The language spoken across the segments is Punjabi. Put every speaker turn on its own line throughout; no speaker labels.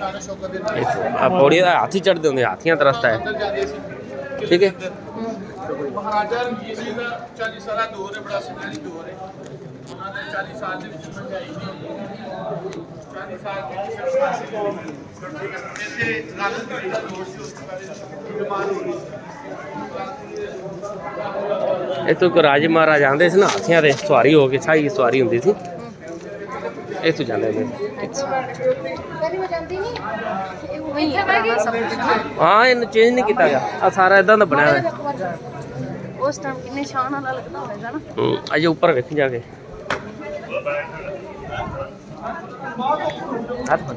ਆ ਪੌੜੀ ਦਾ ਹਾਥੀ ਚੜਦੇ ਹੁੰਦੇ, ਹਾਥੀਆਂ ਦਾ ਰਸਤਾ ਹੈ। ਠੀਕ ਹੈ।
ਮਹਾਰਾਜਾ ਰਣਜੀਤ ਸਿੰਘ ਦਾ 40 ਸਾਲਾ ਦੌਰ ਹੈ ਬੜਾ ਸੁਨਹਿਰੀ ਦੌਰ ਹੈ ਉਹਨਾਂ ਦੇ 40 ਸਾਲ ਦੇ ਵਿੱਚ ਮਹਿੰਗਾਈ ਨਹੀਂ 40 ਸਾਲ ਦੇ ਵਿੱਚ ਇੱਥੇ ਰਾਜਨ ਦਾ ਦੌਰ ਸੀ ਉਸ ਤੋਂ ਪਹਿਲੇ ਹੋ ਰਹੀ ਸੀ
ਇੱਥੋਂ ਰਾਜੇ ਮਹਾਰਾਜ ਆਉਂਦੇ ਸੀ ਨਾ, ਹਾਥੀਆਂ ਦੇ, ਸਵਾਰੀ ਹੋ ਕੇ, ਛਾਈ ਸਵਾਰੀ ਹੁੰਦੀ ਸੀ। ਇੱਥੋਂ ਜਾਂਦੇ
ਉਹੀ ਹੈ
ਇਹਨੂੰ ਚੇਂਜ ਨਹੀਂ ਕੀਤਾ ਗਿਆ। ਆ ਸਾਰਾ ਇਦਾਂ ਦਾ ਬਣਿਆ ਹੋਇਆ।
ਉਸ ਟਾਈਮ ਕਿੰਨੇ ਸ਼ਾਨ ਨਾਲ ਲੱਗਦਾ ਹੋਵੇਗਾ ਨਾ।
ਹੂੰ ਅਜੇ ਉੱਪਰ ਵੇਖੀ ਜਾ ਕੇ। ਹੱਥ ਫੜ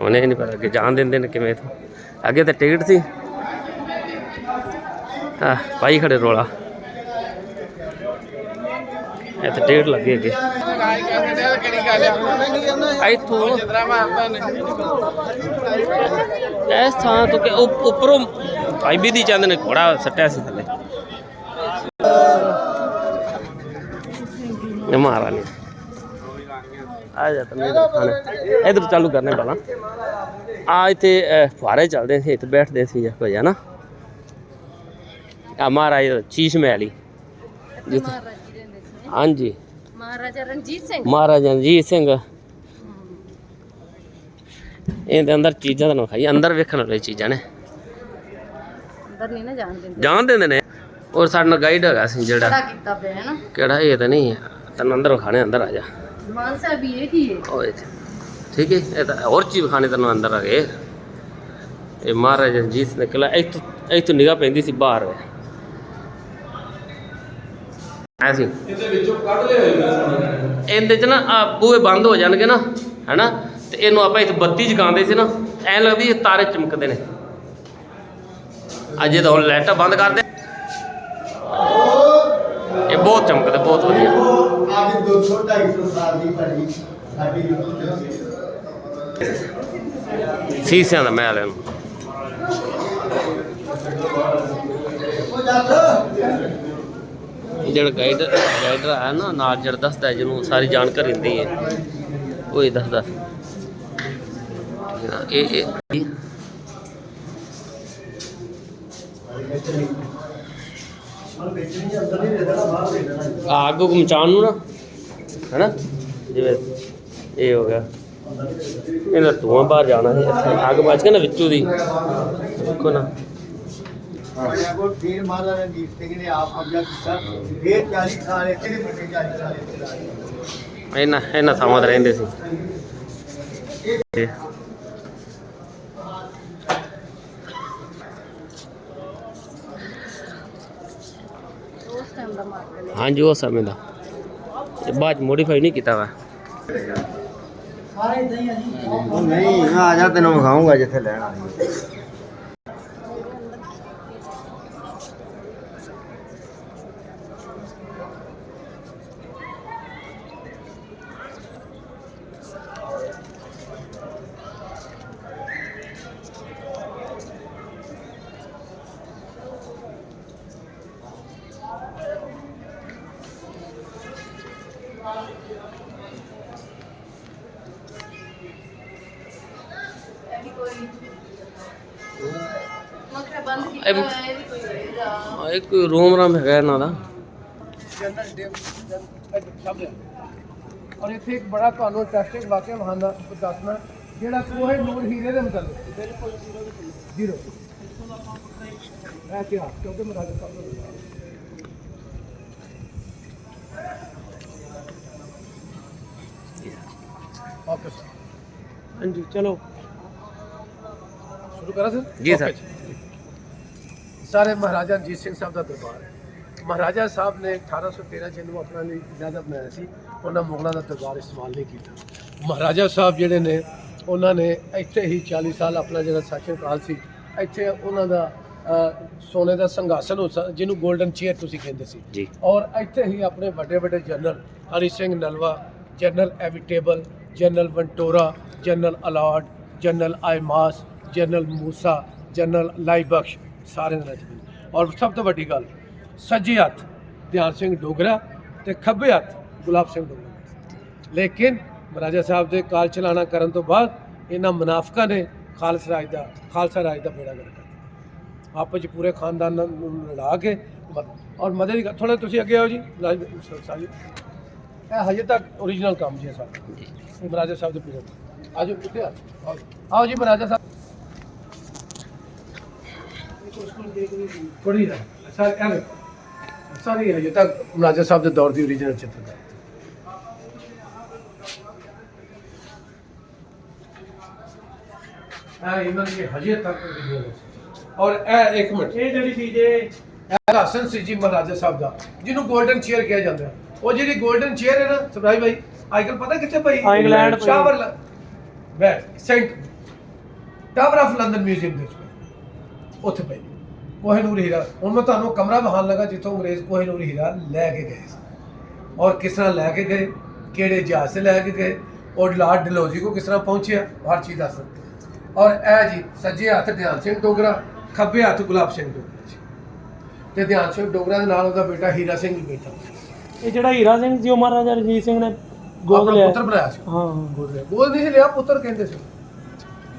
ਉਹਨੇ ਨਹੀਂ ਪਤਾ ਕਿ ਜਾਣ ਦਿੰਦੇ ਨੇ ਕਿਵੇਂ ਤੋਂ ਅੱਗੇ ਤਾਂ ਟਿਕਟ ਸੀ। ਆ ਪਾਈ ਖੜੇ ਰੋਲਾ। ਇੱਥੇ ਤਾਂ ਲੱਗੇ ਅੱਗੇ। ਇੱਥੋਂ ਇਸ ਥਾਂ ਤੋਂ ਕਿ ਉੱਪਰੋਂ ਭਾਈ ਦੀ ਚੰਦ ਨੇ ਘੋੜਾ ਸੱਟਿਆ ਸੀ ਥੱਲੇ। ਇਹ ਮਹਾਰਾਣੀ। ਆ ਜਾ ਤਨੇ ਖਾਣੇ ਇਧਰ ਚਾਲੂ ਕਰਨੇ ਪਹਿਲਾਂ। ਆ ਇੱਥੇ ਫੁਹਾਰੇ ਚੱਲਦੇ ਸੀ, ਇੱਥੇ ਬੈਠਦੇ ਸੀ ਜਾਂ ਕੋਈ ਨਾ। ਆ ਮਹਾਰਾਜ ਦਾ ਚੀਸ਼ ਮਹਿਲੀ ਜਿੱਥੇ
ਮਹਾਰਾਜ ਜੀ ਰਹਿੰਦੇ ਸੀ
ਹਾਂਜੀ।
ਮਹਾਰਾਜਾ ਰਣਜੀਤ ਸਿੰਘ?
ਮਹਾਰਾਜਾ ਰਣਜੀਤ ਸਿੰਘ। ਇਹਦੇ ਅੰਦਰ ਚੀਜ਼ਾਂ ਤਾਂ ਖਾਈ ਅੰਦਰ ਵੇਖਣ ਵਾਲੀ ਚੀਜ਼ਾਂ ਨੇ।
ਅੰਦਰ ਨਹੀਂ ਨਾ ਜਾਣ ਦਿੰਦੇ।
ਜਾਣ ਦਿੰਦੇ ਨੇ। ਔਰ ਸਾਡੇ ਨਾਲ ਗਾਈਡ ਹੈਗਾ ਸੀ ਜਿਹੜਾ।
ਕੀਤਾ ਪਿਆ ਹੈ ਨਾ?
ਕਿਹੜਾ ਇਹ ਤਾਂ ਨਹੀਂ ਹੈ। ਤੈਨੂੰ ਅੰਦਰ ਖਾਣੇ ਅੰਦਰ ਆ ਜਾ।
ਮਾਨ ਸਾਹਿਬ ਵੀ ਇਹ ਹੀ ਹੈ?
ਓਏ ਠੀਕ ਹੈ ਇਹ ਤਾਂ ਹੋਰ ਚੀਜ਼ ਖਾਣੇ ਤੈਨੂੰ ਅੰਦਰ ਆ ਗਏ ਇਹ ਮਹਾਰਾਜਾ ਰਣਜੀਤ ਨੇ ਕਿਲਾ ਇੱਥੋਂ ਇੱਥੋਂ ਨਿਗਾਹ ਪੈਂਦੀ ਸੀ ਬਾਹਰ। ਐਸੀ
ਇਹਦੇ ਵਿੱਚੋਂ ਕੱਢ ਲਿਆ ਹੋਇਆ
ਇਹਦੇ ਚ ਨਾ ਆ ਬੂਹੇ ਬੰਦ ਹੋ ਜਾਣਗੇ ਨਾ ਹੈਨਾ? ਤੇ ਇਹਨੂੰ ਆਪਾਂ ਇੱਥੇ ਬੱਤੀ ਜਗਾਉਂਦੇ ਸੀ ਨਾ ਐ ਲੱਗਦੀ ਇਹ ਤਾਰੇ ਚਮਕਦੇ ਨੇ। ਅਜੇ ਤਾਂ ਹੁਣ ਲਾਈਟਾਂ ਬੰਦ ਕਰ ਦੇ। ਇਹ ਬਹੁਤ ਚਮਕਦੇ ਬਹੁਤ ਵਧੀਆ।
ਆਗੇ 200 250 ਸਾਲ ਦੀ ਪੜੀ ਸਾਡੀ ਯੂਨੀਵਰਸਿਟੀ
ਸੀਸਿਆਂ ਦਾ ਮਹਿਲ ਇਹਨੂੰ।
ਉਹ ਦੱਸ
ਜਿਹੜਾ ਗਾਈਡ ਗਾਈਡਰ ਆ ਨਾ, ਨਾਲ ਜਿਹੜਾ ਦੱਸਦਾ, ਜਿਹਨੂੰ ਸਾਰੀ ਜਾਣਕਾਰੀ ਹੁੰਦੀ ਹੈ। ਉਹ ਹੀ ਦੱਸਦਾ। ਇਹ ਇਹ।
ਮਨ ਵੇਚਣੀ
ਨੂੰ ਨਾ, ਹੈਨਾ? ਜਿਵੇਂ ਇਹ ਹੋ ਗਿਆ। ਇਹਨਾਂ ਧੂਆਂ ਬਾਹਰ ਜਾਣਾ ਹੈ ਅੱਗ ਬਚ ਕੇ ਨਾ ਵਿੱਚੋਂ ਦੀ। ਦੇਖੋ ਨਾ।
ਸਾਡੇ ਕੋਲ ਫੇਰ ਮਹਾਰਾਜਾ ਰਣਜੀਤ ਸਿੰਘ ਨੇ ਆਪ ਕਬਜ਼ਾ ਕੀਤਾ। ਫੇਰ 40 ਸਾਲ ਇੱਥੇ ਦੇ ਬਣੇ 40 ਸਾਲ ਇੱਥੇ ਰਹੇ
ਇਹਨਾਂ ਇਹਨਾਂ ਥਾਵਾਂ ਤੇ ਰਹਿੰਦੇ ਸੀ। ਇਹ
ਉਸ ਟਾਈਮ ਦਾ ਮਾਰਕੀਟ
ਹਾਂਜੀ ਉਹ ਸਮੇਂ ਦਾ। ਇਹ ਬਾਅਦ ਮੋਡੀਫਾਈ ਨਹੀਂ ਕੀਤਾ ਵਾ।
ਸਾਰੇ ਇਦਾਂ ਹੀ ਆ ਜੀ। ਨਹੀਂ ਆ ਜਾ ਤੈਨੂੰ ਵਿਖਾਉਂਗਾ ਜਿੱਥੇ ਲੈਣਾ।
ਮਗਰ ਬੰਦ ਕੀਤਾ
ਇਹ-
ਹੋਇਆ, ਇਹ ਵੀ ਕੋਈ ਹੋਏਗਾ
ਆਹ ਇੱਕ ਰੂਮ ਰਾਮ ਹੈਗਾ ਇਹਨਾਂ ਦਾ।
ਔਰ ਇੱਥੇ ਇੱਕ ਬੜਾ ਤੁਹਾਨੂੰ ਇੰਟਰਸਟਿੰਗ ਵਾਕਿਆ ਮਹਾਨਾ ਦੱਸਣਾ ਜਿਹੜਾ ਕੋਹੇ ਨੂਰ ਹੀਰੇ ਦੇ ਮੁਤਲਕ। ਬਿਲਕੁਲ ਜ਼ੀਰੋ ਐਸੇ ਆ ਕਿਉਂਕਿ ਮਹਾਰਾਜਾ ਸਾਹਿਬ ਓਕੇ ਸਰ
ਹਾਂਜੀ ਚਲੋ।
ਸ਼ੁਰੂ ਕਰਾਂ ਸਰ?
ਜੀ ਸਰ।
ਸਾਰੇ ਮਹਾਰਾਜਾ ਰਣਜੀਤ ਸਿੰਘ ਸਾਹਿਬ ਦਾ ਦਰਬਾਰ ਹੈ। ਮਹਾਰਾਜਾ ਸਾਹਿਬ ਨੇ 1813 ਚ ਇਹਨੂੰ ਆਪਣਾ ਲਈ ਇਜਾਜ਼ਤ ਬਣਾਇਆ ਸੀ। ਉਹਨਾਂ ਮੁਗਲਾਂ ਦਾ ਦਰਬਾਰ ਇਸਤੇਮਾਲ ਨਹੀਂ ਕੀਤਾ। ਮਹਾਰਾਜਾ ਸਾਹਿਬ ਜਿਹੜੇ ਨੇ ਉਹਨਾਂ ਨੇ ਇੱਥੇ ਹੀ 40 ਸਾਲ ਆਪਣਾ ਜਿਹੜਾ ਸ਼ਾਸਨ ਕਾਲ ਸੀ ਇੱਥੇ ਉਹਨਾਂ ਦਾ ਸੋਨੇ ਦਾ ਸੰਘਾਸਨ ਹੋ ਜਿਹਨੂੰ 골ਡਨ ਚੇਅਰ ਤੁਸੀਂ ਕਹਿੰਦੇ ਸੀ।
ਜੀ।
ਔਰ ਇੱਥੇ ਹੀ ਆਪਣੇ ਵੱਡੇ ਵੱਡੇ general Hari Singh Nalwa general Avitabile general Ventura general Allard general ਆਇਮਾਸ general ਮੂਸਾ, ਜਨਰਲ ਲਾਈਬਖਸ਼ ਸਾਰਿਆਂ ਦੇ ਵਿੱਚ ਔਰ ਸਭ ਤੋਂ ਵੱਡੀ ਗੱਲ, ਸੱਜੇ ਹੱਥ ਧਿਆਨ ਸਿੰਘ ਡੋਗਰਾ ਤੇ ਖੱਬੇ ਹੱਥ ਗੁਲਾਬ ਸਿੰਘ ਡੋਗਰਾ। ਲੇਕਿਨ ਮਹਾਰਾਜਾ ਸਾਹਿਬ ਦੇ ਕਾਲ ਚਲਾਣਾ ਕਰਨ ਤੋਂ ਬਾਅਦ ਇਹਨਾਂ ਮੁਨਾਫਕਾਂ ਨੇ ਖਾਲਸਾ ਰਾਜ ਦਾ, ਖਾਲਸਾ ਰਾਜ ਦਾ ਬੇੜਾ ਗਰਕ ਕਰ ਆਪਸ ਚ ਪੂਰੇ ਖਾਨਦਾਨ ਨੂੰ ਲੜਾ ਕੇ ਔਰ ਮਦਦ ਦੀ ਥੋੜਾ ਤੁਸੀਂ ਅੱਗੇ ਆਓ ਜੀ ਸਾਹਿਬ ਇਹ ਹਜੇ ਤੱਕ ਓਰੀਜਨਲ ਕੰਮ ਜੀ ਹੈ ਮਹਾਰਾਜਾ ਸਾਹਿਬ ਦੇ ਪੀਰੀਅਡ ਆਜੋ ਕਿੱਥੇ ਆ। ਆਓ। ਆਓ ਜੀ ਮਹਾਰਾਜਾ ਸਾਹਿਬ। ਪੜੀ ਦਾ ਸਰ ਐਵੇਂ ਸਾਰੀ ਹਜੇ ਤੱਕ ਮਹਾਰਾਜਾ ਸਾਹਿਬ ਦੇ ਦੌਰ ਦੀ ਓਰੀਜਨਲ ਚਿੱਤਰਕਾਰ ਆ ਇਹਨਾਂ ਦੀ ਹਜੇ ਤੱਕ original ਹੈ। ਔਰ ਇਹ ਇੱਕ ਮਿੰਟ ਇਹ ਜਿਹੜੀ ਚੀਜ਼ ਹੈ ਇਹ ਹਾਸਨ ਸੀ ਜੀ ਮਹਾਰਾਜਾ ਸਾਹਿਬ ਦਾ ਜਿਹਨੂੰ 골ਡਨ ਚੇਅਰ ਕਿਹਾ ਜਾਂਦਾ ਹੈ। ਉਹ ਜਿਹੜੀ 골ਡਨ ਚੇਅਰ ਹੈ ਨਾ ਸਭਰਾਈ ਭਾਈ ਅੱਜਕੱਲ ਪਤਾ ਕਿੱਥੇ ਪਈ
ਹਾਂ, ਇੰਗਲੈਂਡ ਪਈ।
ਸ਼ਾਵਰ ਬੈ ਸੈਂਟ ਟਾਵਰ ਆਫ ਲੰਡਨ ਮਿਊਜ਼ੀਅਮ ਦੇ ਵਿੱਚ ਪਈ। ਉੱਥੇ ਪਈ ਕੋਹਿਨੂਰ ਹੀਰਾ। ਹੁਣ ਮੈਂ ਤੁਹਾਨੂੰ ਕਮਰਾ ਵਿਖਾਉਣ ਲੱਗਾ ਜਿੱਥੋਂ ਅੰਗਰੇਜ਼ ਕੋਹਿਨੂਰ ਹੀਰਾ ਲੈ ਕੇ ਗਏ ਔਰ ਕਿਸ ਤਰ੍ਹਾਂ ਲੈ ਕੇ ਗਏ ਕਿਹੜੇ ਜਹਾਜ਼ ਤੇ ਲੈ ਕੇ ਗਏ ਔਰ ਲਾਰਡ ਡਲੋਜੀ ਕੋ ਕਿਸ ਤਰ੍ਹਾਂ ਪਹੁੰਚਿਆ ਹਰ ਚੀਜ਼ ਦੱਸ ਔਰ ਇਹ ਜੀ ਸੱਜੇ ਹੱਥ ਧਿਆਨ ਸਿੰਘ ਡੋਗਰਾ ਖੱਬੇ ਹੱਥ ਗੁਲਾਬ ਸਿੰਘ ਡੋਗਰਾ ਜੀ। ਤੇ ਧਿਆਨ ਸਿੰਘ ਡੋਗਰਾ ਦੇ ਨਾਲ ਉਹਦਾ ਬੇਟਾ ਹੀਰਾ ਸਿੰਘ ਵੀ ਬੈਠਾ।
ਇਹ ਜਿਹੜਾ ਹੀਰਾ ਸਿੰਘ ਸੀ ਉਹ ਮਹਾਰਾਜਾ ਰਣਜੀਤ ਸਿੰਘ ਨੇ ਗੋਦ ਲਿਆ।
ਪੁੱਤਰ ਬਣਾਇਆ ਸੀ।
ਹਾਂ
ਗੋਦ ਲਿਆ। ਗੋਦ ਨਹੀਂ ਲਿਆ ਪੁੱਤਰ ਕਹਿੰਦੇ ਸੀ।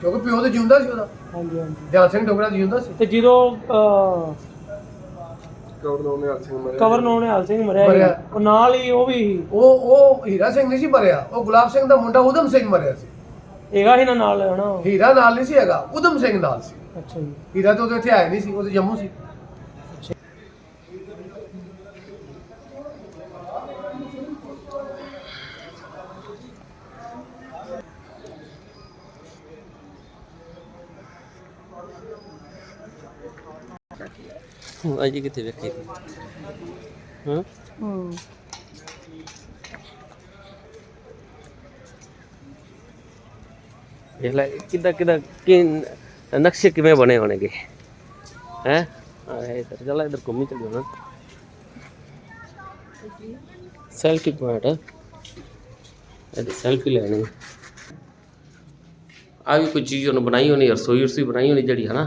ਕਿਉਂਕਿ ਪਿਓ ਤੇ ਜਿਉਂਦਾ ਸੀ ਉਹਦਾ।
ਹਾਂਜੀ ਹਾਂਜੀ।
ਧਿਆਨ ਸਿੰਘ ਡੋਗਰਾ ਜਿਉਂਦਾ ਸੀ।
ਤੇ ਜਦੋਂ ਅਹ, ਕਵਰ ਨੌਨਿਹਾਲ ਸਿੰਘ ਮਰਿਆ। ਸੀ। ਉਹ ਨਾਲ ਹੀ ਉਹ ਵੀ।
ਉਹ ਉਹ ਹੀਰਾ ਸਿੰਘ ਨਹੀਂ ਸੀ ਮਰਿਆ। ਉਹ ਗੁਲਾਬ ਸਿੰਘ ਦਾ ਮੁੰਡਾ ਉਦਮ ਸਿੰਘ ਮਰਿਆ ਸੀ।
ਹੈਗਾ ਹੀ ਨਾ ਨਾਲ ਹਨਾ।
ਹੀਰਾ ਨਾਲ ਨਹੀਂ ਸੀ ਹੈਗਾ। ਉਦਮ ਸਿੰਘ ਨਾਲ ਸੀ।
ਅੱਛਾ ਜੀ।
ਹੀਰਾ ਤਾਂ ਉਹਦੇ ਇੱਥੇ ਆਇਆ ਨਹੀਂ ਸੀ ਉਹ ਤਾਂ ਜੰਮੂ ਸੀ।
ਅਜੀ ਕਿੱਥੇ ਵੇਖੀ? ਹਾਂ?
ਹੂੰ।
ਇਹ ਲੈ ਕਿੱਦਾਂ ਕਿੱਦਾਂ ਕਿ ਨਕਸ਼ੇ ਕਿਵੇਂ ਬਣੇ ਹੋਣਗੇ? ਹੈ? ਆਏ ਇਧਰ ਚਲਾ ਇਧਰ ਘੁੰਮੀ ਚੱਲ ਜਾਣਾ ਸੈਲਫੀ ਪੁਆਇੰਟ ਇਹ ਸੈਲਫੀ ਲੈਣੀ ਆ ਵੀ ਕੋਈ ਚੀਜ਼ ਉਹਨੇ ਬਣਾਈ ਹੋਣੀ, ਰਸੋਈ ਰਸੋਈ ਬਣਾਈ ਹੋਣੀ ਜਿਹੜੀ, ਹਨਾ?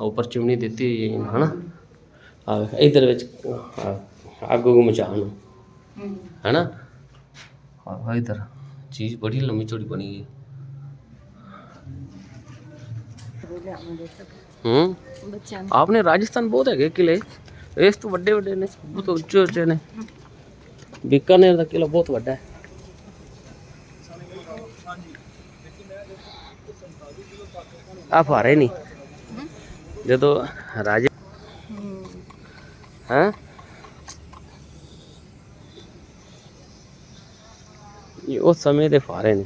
ਆ ਉੱਪਰ ਚਿਮਨੀ ਦਿੱਤੀ ਹੋਈ ਹੈ, ਹਨਾ? ਆ ਇਧਰ ਵਿੱਚ ਅੱਗ ਉਗ ਮਚਾਉਣ ਨੂੰ, ਹਨਾ? ਆ ਇਧਰ, ਚੀਜ਼ ਬੜੀ ਲੰਮੀ ਚੌੜੀ ਬਣੀ ਹੈ। ਹੂੰ? ਆਪਨੇ ਰਾਜਸਥਾਨ ਬਹੁਤ ਹੈਗੇ ਕਿਲੇ। ਇਸ ਤੋਂ ਵੱਡੇ ਵੱਡੇ ਨੇ ਬਹੁਤ ਉੱਚੇ ਉੱਚੇ ਨੇ। ਬੀਕਾਨੇਰ ਦਾ ਕਿਲਾ ਬਹੁਤ ਵੱਡਾ ਹੈ। ਆ ਫਾਰੇ ਨਹੀਂ ਜਦੋਂ ਰਾਜੇ ਹਾਂ? ਇਹ ਉਸ ਸਮੇਂ ਦੇ ਫਾਰੇ ਨੇ।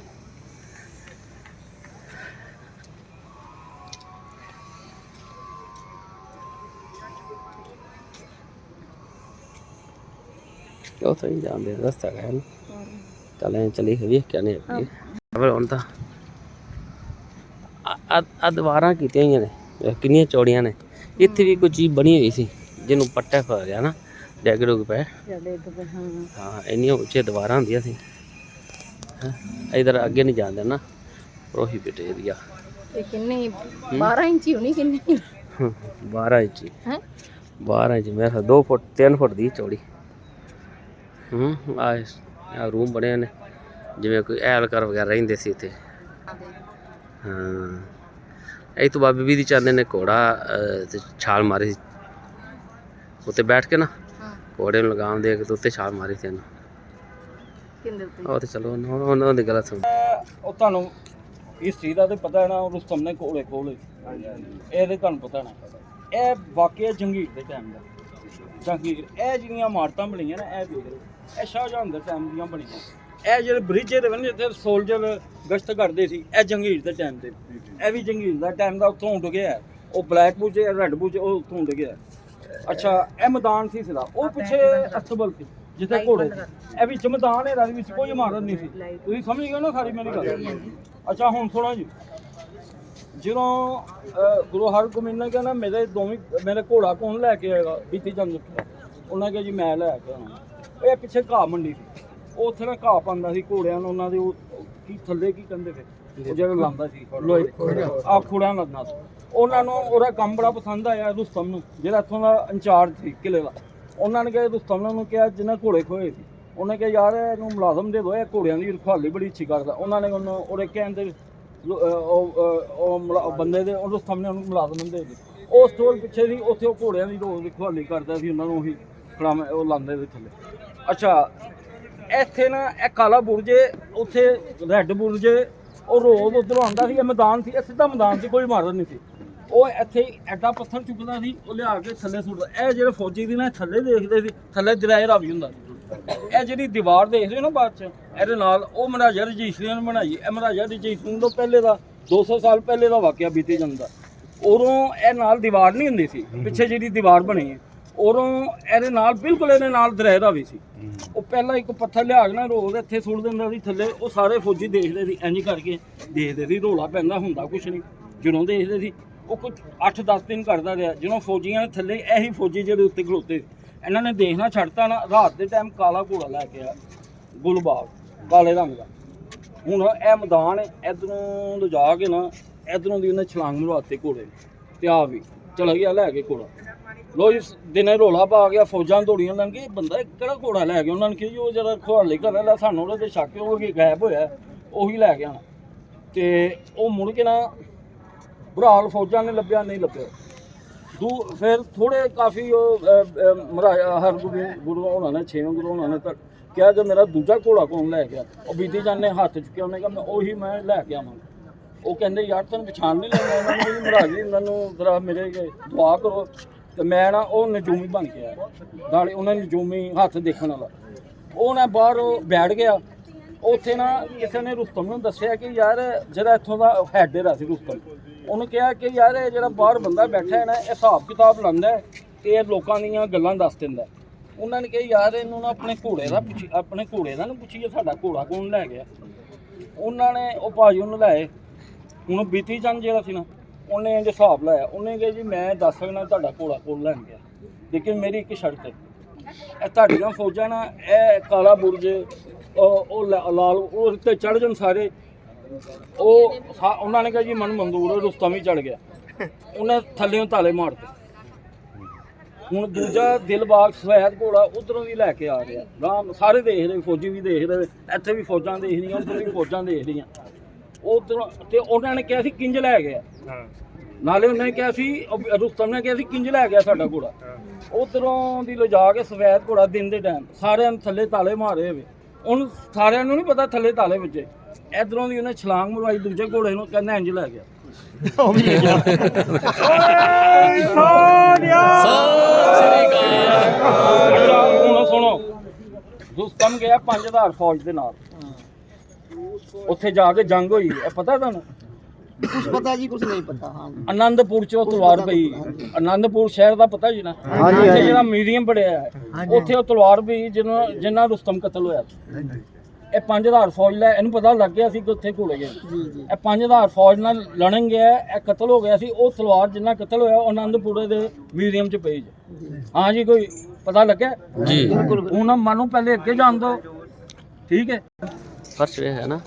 ਉਹ ਤਾਂ ਹੀ ਜਾਂਦੇ ਰਸਤਾ ਹੈ ਨਾ। ਚਲੇ ਚਲੀ ਹੋਈ ਨਹੀਂ ਅੱਗੇ। ਪਰ ਹੁਣ ਤਾਂ ਆ ਦੀਵਾਰਾਂ ਕੀਤੀਆਂ ਹੋਈਆਂ ਨੇ ਕਿੰਨੀਆਂ ਚੌੜੀਆਂ ਨੇ। ਇੱਥੇ ਵੀ ਕੋਈ ਚੀਜ਼ ਬਣੀ ਹੋਈ ਸੀ ਜਿਹਨੂੰ ਪੱਟਾ ਖਾ ਗਿਆ ਨਾ ਡੈਗ
ਜਿਹੜੇ ਇੱਕ ਹਾਂ
ਇੰਨੀਆਂ ਉੱਚੀਆਂ ਦੀਵਾਰਾਂ ਹੁੰਦੀਆਂ ਸੀ। ਇਧਰ ਅੱਗੇ ਨਹੀਂ ਜਾਂਦੇ ਨਾ ਪ੍ਰੋਹੀਬਿਟ ਏਰੀਆ
ਇਹ ਕਿੰਨੀ 12 ਇੰਚੀ ਹੋਣੀ ਕਿੰਨੀ?
12 ਇੰਚੀ।
ਹੈ?
12 ਇੰਚ ਮੇਰਾ 2 ਫੁੱਟ 3 ਫੁੱਟ ਦੀ ਚੌੜੀ। ਹੂੰ ਆ ਆ ਰੂਮ ਬਣੇ ਨੇ। ਜਿਵੇਂ ਕੋਈ ਐਲਕਰ ਵਗੈਰਾ ਰਹਿੰਦੇ ਸੀ ਇੱਥੇ। ਹਾਂ। ਇਹ ਤੋਂ ਬਾਬੇ ਵੀ ਦੀ ਚਾਹੁੰਦੇ ਨੇ ਘੋੜਾ ਤੇ ਛਾਲ ਮਾਰੀ ਉੱਤੇ ਬੈਠ ਕੇ ਨਾ ਘੋੜੇ ਨੂੰ ਲਗਾਉਂਦੇ ਕਿ ਉੱਤੇ ਛਾਲ ਮਾਰੀ ਸੀ ਇਹਨੂੰ।
ਕਿੰਦੇ ਉੱਤੇ?
ਉਹ ਤੇ ਚਲੋ ਉਹਨਾਂ ਉਹਨਾਂ ਦੀ ਗੱਲ ਸੁਣ।
ਉਹ ਤੁਹਾਨੂੰ ਇਸ ਚੀਜ਼ ਦਾ ਤੇ ਪਤਾ ਹੈ ਨਾ ਰੁਸਤਮ ਨੇ ਕੋਲੇ ਕੋਲੇ ਇਹ ਤੇ ਤੁਹਾਨੂੰ ਪਤਾ ਨਾ ਇਹ ਵਾਕਿਆ ਜੰਗੀਰ ਦੇ ਟਾਈਮ ਦਾ। ਜੰਗੀਰ ਇਹ ਜਿਹੜੀਆਂ ਇਮਾਰਤਾਂ ਬਣੀਆਂ ਨਾ ਇਹ ਦੇਖ ਲਓ। ਇਹ ਸ਼ਾਹਜਹਾਨ ਦੇ ਟਾਈਮ ਦੀਆਂ ਬਣੀਆਂ। ਇਹ ਜਿਹੜੇ ਬ੍ਰਿਜ ਦੇ ਬਣੇ ਜਿੱਥੇ ਸੋਲਜਰ ਗਸ਼ਤ ਕਰਦੇ ਸੀ ਇਹ ਜੰਗੀਰ ਦੇ ਟਾਈਮ ਦੇ ਇਹ ਵੀ ਜੰਗੀਰ ਦਾ ਟਾਈਮ ਦਾ ਉੱਥੋਂ ਉੱਡ ਗਿਆ। ਉਹ ਬਲੈਕ ਬੁੱਜ ਰੈੱਡ ਬੁੱਜ ਉਹ ਉੱਥੋਂ ਉੱਡ ਗਿਆ। ਅੱਛਾ ਇਹ ਮੈਦਾਨ ਸੀ ਸਿਰਾ ਉਹ ਪਿੱਛੇ ਅਸਤਬਲ ਸੀ ਜਿੱਥੇ ਘੋੜੇ ਇਹ ਵਿੱਚ ਮੈਦਾਨ ਹੈ ਇਹਦੇ ਵਿੱਚ ਕੋਈ ਇਮਾਰਤ ਨਹੀਂ ਸੀ। ਤੁਸੀਂ ਸਮਝ ਗਏ ਨਾ ਸਾਰੀ ਮੇਰੀ ਗੱਲ? ਅੱਛਾ ਹੁਣ ਸੁਣੋ ਜੀ। ਜਦੋਂ ਗੁਰੂ ਹਰਗੋਬਿੰਦ ਨੇ ਕਿਹਾ ਨਾ ਮੇਰੇ ਦੋਵੇਂ ਮੇਰੇ ਘੋੜਾ ਕੌਣ ਲੈ ਕੇ ਆਏਗਾ? ਬੀਤੀ ਜੰਗ ਉਹਨਾਂ ਕਿਹਾ ਜੀ ਮੈਂ ਲੈ ਕੇ ਆਉਣਾ। ਇਹ ਪਿੱਛੇ ਘਾਹ ਮੰਡੀ ਸੀ। ਉਹ ਉੱਥੇ ਨਾ ਘਾਹ ਪਾਉਂਦਾ ਸੀ ਘੋੜਿਆਂ ਨੂੰ ਉਹਨਾਂ ਦੇ ਉਹ ਕੀ ਥੱਲੇ ਕੀ ਫਿਰ ਉਹ ਜਿਹੜਾ ਲਾਉਂਦਾ ਸੀ। ਲੋਹੇ। ਆ ਖੁੜਿਆਂ ਲੱਗਣਾ ਸੀ। ਉਹਨਾਂ ਨੂੰ ਉਹਦਾ ਕੰਮ ਬੜਾ ਪਸੰਦ ਆਇਆ ਰੁਸਤਮ ਨੂੰ ਜਿਹੜਾ ਇੱਥੋਂ ਦਾ ਇੰਚਾਰਜ ਸੀ ਕਿਲੇ ਦਾ। ਉਹਨਾਂ ਨੇ ਕਿਹਾ ਰੁਸਤਮ ਨੂੰ ਕਿਹਾ ਜਿਨ੍ਹਾਂ ਘੋੜੇ ਖੋਏ ਸੀ। ਉਹਨੇ ਕਿਹਾ ਯਾਰ ਇਹਨੂੰ ਮੁਲਾਜ਼ਮ ਦੇ ਦੋ ਇਹ ਘੋੜਿਆਂ ਦੀ ਰਖਵਾਲੀ ਬੜੀ ਅੱਛੀ ਕਰਦਾ। ਉਹਨਾਂ ਨੇ ਉਹਨੂੰ ਉਹਦੇ ਕਹਿਣ ਤੇ ਅਹ ਉਹ ਬੰਦੇ ਦੇ ਉਹਨੂੰ ਸਾਹਮਣੇ ਉਹਨੂੰ ਮੁਲਾਜ਼ਮ ਦੇ ਦਿੱਤੇ। ਉਹ ਸਟੋਰ ਪਿੱਛੇ ਦੀ ਉੱਥੇ ਉਹ ਘੋੜਿਆਂ ਦੀ ਰੋਜ਼ ਰਖਵਾਲੀ ਕਰਦਾ ਸੀ ਉਹਨਾਂ ਨੂੰ ਉਹੀ ਖੜਾਵੇਂ ਉਹ ਲਾਉਂਦੇ ਦੇ ਥੱਲੇ। ਅੱਛਾ ਇੱਥੇ ਨਾ ਇਹ ਕਾਲਾ ਬੁਰਜ ਏ, ਉੱਥੇ ਰੈੱਡ ਬੁਰਜ ਏ, ਉਹ ਰੋਜ਼ ਉਧਰੋਂ ਆਉਂਦਾ ਸੀ ਇਹ ਮੈਦਾਨ ਸੀ ਇਹ ਸਿੱਧਾ ਮੈਦਾਨ ਸੀ ਕੋਈ ਮਾਰਨ ਨਹੀਂ ਸੀ। ਉਹ ਇੱਥੇ ਹੀ ਐਡਾ ਪੱਥਰ ਚੁੱਕਦਾ ਸੀ ਉਹ ਲਿਆ ਕੇ ਥੱਲੇ ਸੁੱਟਦਾ ਇਹ ਜਿਹੜੇ ਫੌਜੀ ਦੀ ਨਾ ਥੱਲੇ ਦੇਖਦੇ ਸੀ ਥੱਲੇ ਦਰਿਆ ਰਾਵੀ ਹੁੰਦਾ ਸੀ। ਇਹ ਜਿਹੜੀ ਦੀਵਾਰ ਦੇਖਦੇ ਹੋ ਨਾ ਬਾਅਦ ਚ ਇਹਦੇ ਨਾਲ ਉਹ ਮਹਾਰਾਜਾ ਰਣਜੀਤ ਸਿੰਘ ਨੇ ਬਣਾਈ। ਇਹ ਮਹਾਰਾਜਾ ਰਣਜੀਤ ਸਿੰਘ ਤੋਂ ਪਹਿਲੇ ਦਾ 200 ਸਾਲ ਪਹਿਲੇ ਦਾ ਵਾਕਿਆ ਬੀਤੇ ਜਾਂਦਾ। ਉਦੋਂ ਇਹ ਨਾਲ ਦੀਵਾਰ ਨਹੀਂ ਹੁੰਦੀ ਸੀ ਪਿੱਛੇ ਜਿਹੜੀ ਦੀਵਾਰ ਬਣੀ ਹੈ। ਉਦੋਂ ਇਹਦੇ ਨਾਲ ਬਿਲਕੁਲ ਇਹਦੇ ਨਾਲ ਦਰਿਆ ਵੀ ਸੀ। ਉਹ ਪਹਿਲਾਂ ਇੱਕ ਪੱਥਰ ਲਿਆ ਕੇ ਨਾ ਰੋਜ਼ ਇੱਥੇ ਸੁੱਟ ਦਿੰਦਾ ਸੀ ਥੱਲੇ ਉਹ ਸਾਰੇ ਫੌਜੀ ਦੇਖਦੇ ਸੀ ਇੰਜ ਕਰਕੇ ਦੇਖਦੇ ਸੀ ਰੋਲਾ ਪੈਂਦਾ ਹੁੰਦਾ ਕੁਛ ਨਹੀਂ। ਜਦੋਂ ਦੇਖਦੇ ਸੀ ਉਹ ਕੁਝ 8-10 ਦਿਨ ਕਰਦਾ ਰਿਹਾ। ਜਦੋਂ ਫੌਜੀਆਂ ਨੇ ਥੱਲੇ ਇਹੀ ਫੌਜੀ ਜਿਹੜੇ ਉੱਤੇ ਖਲੋਤੇ ਸੀ, ਇਹਨਾਂ ਨੇ ਦੇਖਣਾ ਛੱਡਤਾ ਨਾ ਰਾਤ ਦੇ ਟਾਈਮ ਕਾਲਾ ਘੋੜਾ ਲੈ ਕੇ ਆ ਗੁਲਬਾਗ ਕਾਲੇ ਰੰਗ ਦਾ। ਹੁਣ ਇਹ ਮੈਦਾਨ ਇਧਰੋਂ ਲਿਜਾ ਕੇ ਨਾ ਇਧਰੋਂ ਦੀ ਉਹਨੇ ਛਲਾਂਗ ਮਰਵਾਤੇ ਘੋੜੇ ਨੂੰ ਤੇ ਆ ਵੀ ਚਲਾ ਗਿਆ ਲੈ ਕੇ ਘੋੜਾ। ਲੋ ਇਸ ਦਿਨੇ ਰੋਲਾ ਪਾ ਗਿਆ, ਫੌਜਾਂ ਦੌੜੀਆਂ ਲੰਘ ਗਏ ਬੰਦਾ ਇਹ ਕਿਹੜਾ ਘੋੜਾ ਲੈ ਗਿਆ ਉਹਨਾਂ ਨੇ ਕਿਹਾ ਜੀ, ਉਹ ਜਿਹੜਾ ਖਵਾਲੇ ਕਰ ਰਿਹਾ ਸਾਨੂੰ ਉਹਦੇ ਤੇ ਸ਼ੱਕ ਹੋ ਗਿਆ ਗਾਇਬ ਹੋਇਆ ਉਹੀ ਲੈ ਗਿਆ ਤੇ ਉਹ ਮੁੜ ਕੇ ਨਾ ਬਰਾਲ ਫੌਜਾਂ ਨੇ ਲੱਭਿਆ, ਨਹੀਂ ਲੱਭਿਆ। ਦੂ, ਫਿਰ ਥੋੜੇ ਕਾਫੀ ਉਹ ਮਹਾਰਾਜਾ ਹਰ ਗੁਰੂ ਗੁਰੂ ਉਹਨਾਂ ਨੇ, ਛੇਵੇਂ ਗੁਰੂ ਉਹਨਾਂ ਨੇ ਤਾਂ ਕਿਹਾ ਜੇ ਮੇਰਾ ਦੂਜਾ ਘੋੜਾ ਕੌਣ ਲੈ ਗਿਆ? ਉਹ ਬੀਤੀ ਜਾਨ ਨੇ ਹੱਥ ਚੁੱਕਿਆ, ਉਹਨੇ ਕਿਹਾ, ਮੈਂ ਉਹੀ ਮੈਂ ਲੈ ਕੇ ਆਵਾਂ। ਉਹ ਕਹਿੰਦੇ, ਯਾਰ ਤੈਨੂੰ ਪਛਾਣ ਨਹੀਂ ਲੈਣਾ ਉਹਨਾਂ ਨੇ ਮਹਾਰਾਜ ਜੀ ਮੈਨੂੰ ਜ਼ਰਾ ਮੇਰੇ ਕੇ ਦੁਆ ਕਰੋ। ਤੇ ਮੈਂ ਨਾ ਉਹ ਨਜੂਮੀ ਬਣ ਗਿਆ ਨਾਲੇ ਉਹਨਾਂ ਨਜੂਮੀ ਹੱਥ ਦੇਖਣ ਵਾਲਾ। ਉਹ ਨਾ ਬਾਹਰ ਉਹ ਬੈਠ ਗਿਆ। ਉੱਥੇ ਨਾ ਕਿਸੇ ਨੇ ਰੁਸਤਮ ਨੂੰ ਦੱਸਿਆ ਕਿ ਯਾਰ ਜਿਹੜਾ ਇੱਥੋਂ ਦਾ ਹੈਡ ਰਿਹਾ ਸੀ ਰੁਸਤਮ ਉਹਨੂੰ ਕਿਹਾ ਕਿ ਯਾਰ ਇਹ ਜਿਹੜਾ ਬਾਹਰ ਬੰਦਾ ਬੈਠਾ ਹੈ ਨਾ, ਇਹ ਹਿਸਾਬ ਕਿਤਾਬ ਲਾਉਂਦਾ ਹੈ ਤੇ ਇਹ ਲੋਕਾਂ ਦੀਆਂ ਗੱਲਾਂ ਦੱਸ ਦਿੰਦਾ ਉਹਨਾਂ ਨੇ ਕਿਹਾ, ਯਾਰ ਇਹਨੂੰ ਨਾ ਆਪਣੇ ਘੋੜੇ ਦਾ ਪੁੱਛੀ, ਆਪਣੇ ਘੋੜੇ ਦਾ ਨਾ ਪੁੱਛੀਏ, ਸਾਡਾ ਘੋੜਾ ਕੌਣ ਲੈ ਗਿਆ? ਉਹਨਾਂ ਨੇ ਉਹ ਭਾਜੀ ਉਹਨੂੰ ਲਾਏ ਹੁਣ ਬੀਤੀ ਚੰਦ ਜਿਹੜਾ ਸੀ ਨਾ ਉਹਨੇ ਇੰਜ ਹਿਸਾਬ ਲਾਇਆ ਉਹਨੇ ਕਿਹਾ ਜੀ ਮੈਂ ਦੱਸ ਸਕਦਾ ਤੁਹਾਡਾ ਘੋੜਾ ਕੋਲ ਲੈਣ ਗਿਆ। ਲੇਕਿਨ ਮੇਰੀ ਇੱਕ ਸ਼ਰਤ ਹੈ। ਇਹ ਤੁਹਾਡੀਆਂ ਫੌਜਾਂ ਨਾ ਇਹ ਕਾਲਾ ਬੁਰਜ ਉਹ ਲਾਲ ਉਹ ਉੱਤੇ ਚੜ ਜਾਣ ਸਾਰੇ। ਉਹ ਉਹਨਾਂ ਨੇ ਕਿਹਾ ਜੀ ਮਨ ਮੰਦੂਰ ਹੈ, ਰੁਸਤਮ ਵੀ ਚੜ ਗਿਆ। ਉਹਨੇ ਥੱਲੇੋਂ ਤਾਲੇ ਮਾਰਤੇ ਹੁਣ ਦੂਜਾ ਦਿਲਬਾਗ ਸਵੈਦ ਘੋੜਾ ਉਧਰੋਂ ਵੀ ਲੈ ਕੇ ਆ ਰਿਹਾ। ਰਾਮ ਸਾਰੇ ਦੇਖ ਰਹੇ ਫੌਜੀ ਵੀ ਦੇਖ ਰਹੇ ਇੱਥੇ ਵੀ ਫੌਜਾਂ ਦੇਖ ਰਹੀਆਂ ਉੱਧਰ ਵੀ ਫੌਜਾਂ ਦੇਖ ਰਹੀਆਂ। ਉਧਰੋਂ ਤੇ ਉਹਨਾਂ ਨੇ ਕਿਹਾ ਸੀ ਕਿੰਜ ਲੈ ਗਿਆ। ਨਾਲੇ ਉਹਨਾਂ ਨੇ ਕਿਹਾ ਸੀ ਉਹ ਰੁਸਤਮ ਨੇ ਕਿਹਾ ਸੀ ਕਿੰਜ ਲੈ ਗਿਆ ਸਾਡਾ ਘੋੜਾ। ਉਧਰੋਂ ਦੀ ਲਿਜਾ ਕੇ ਸਵੈਦ ਘੋੜਾ ਦਿਨ ਦੇ ਟਾਈਮ ਸਾਰਿਆਂ ਨੂੰ ਥੱਲੇ ਤਾਲੇ ਮਾਰੇ ਹੋਏ। ਉਹਨੂੰ ਸਾਰਿਆਂ ਨੂੰ ਨਹੀਂ ਪਤਾ ਥੱਲੇ ਤਾਲੇ ਵੱਜੇ। ਇਧਰੋਂ ਦੀ ਉਹਨੇ ਛਲਾਂਗ ਮਰਵਾਈ ਦੂਜੇ ਘੋੜੇ ਨੂੰ ਕਹਿੰਦਾ ਇੰਜ ਲੈ ਗਿਆ। ਅੱਛਾ ਹੁਣ ਸੁਣੋ। ਰੁਸਤਮ ਗਿਆ 5000 ਫੌਜ ਦੇ ਨਾਲ। ਉੱਥੇ ਜਾ ਕੇ ਜੰਗ ਹੋਈ ਇਹ ਪਤਾ ਤੁਹਾਨੂੰ?
ਕੁਝ ਪਤਾ ਜੀ ਕੁਝ ਨਹੀਂ ਪਤਾ ਹਾਂ।
ਆਨੰਦਪੁਰ ਚ ਉਹ ਤਲਵਾਰ ਪਈ। ਆਨੰਦਪੁਰ ਸ਼ਹਿਰ ਦਾ ਪਤਾ ਜੀ ਨਾ? ਉੱਥੇ ਜਿਹੜਾ ਮਿਊਜ਼ੀਅਮ ਬਣਿਆ ਹੈ ਉੱਥੇ ਉਹ ਤਲਵਾਰ ਵੀ ਜਿਹਨਾਂ ਜਿੰਨਾ ਰੁਸਤਮ ਕਤਲ ਹੋਇਆ। ਸੀ। ਇਹ 5000 ਫੌਜ ਲੈ ਇਹਨੂੰ ਪਤਾ ਲੱਗ ਗਿਆ ਸੀ ਕਿ ਉੱਥੇ ਘੋੜੇ ਗਏ ਇਹ 5000 ਫੌਜ ਨਾਲ ਲੜਨ ਗਿਆ ਇਹ ਕਤਲ ਹੋ ਗਿਆ ਸੀ ਉਹ ਤਲਵਾਰ ਜਿੰਨਾ ਕਤਲ ਹੋਇਆ ਉਹ ਆਨੰਦਪੁਰ ਦੇ ਮਿਊਜ਼ੀਅਮ ਚ ਪਈ ਜੀ। ਹਾਂ ਜੀ ਕੋਈ ਪਤਾ ਲੱਗਿਆ?
ਜੀ।
ਹੁਣ ਮਾਨੂੰ ਪਹਿਲੇ ਅੱਗੇ ਜਾਣ ਦੋ ਠੀਕ ਹੈ।
ਫਰਸ਼ ਵੇ ਹੈ ਨਾ?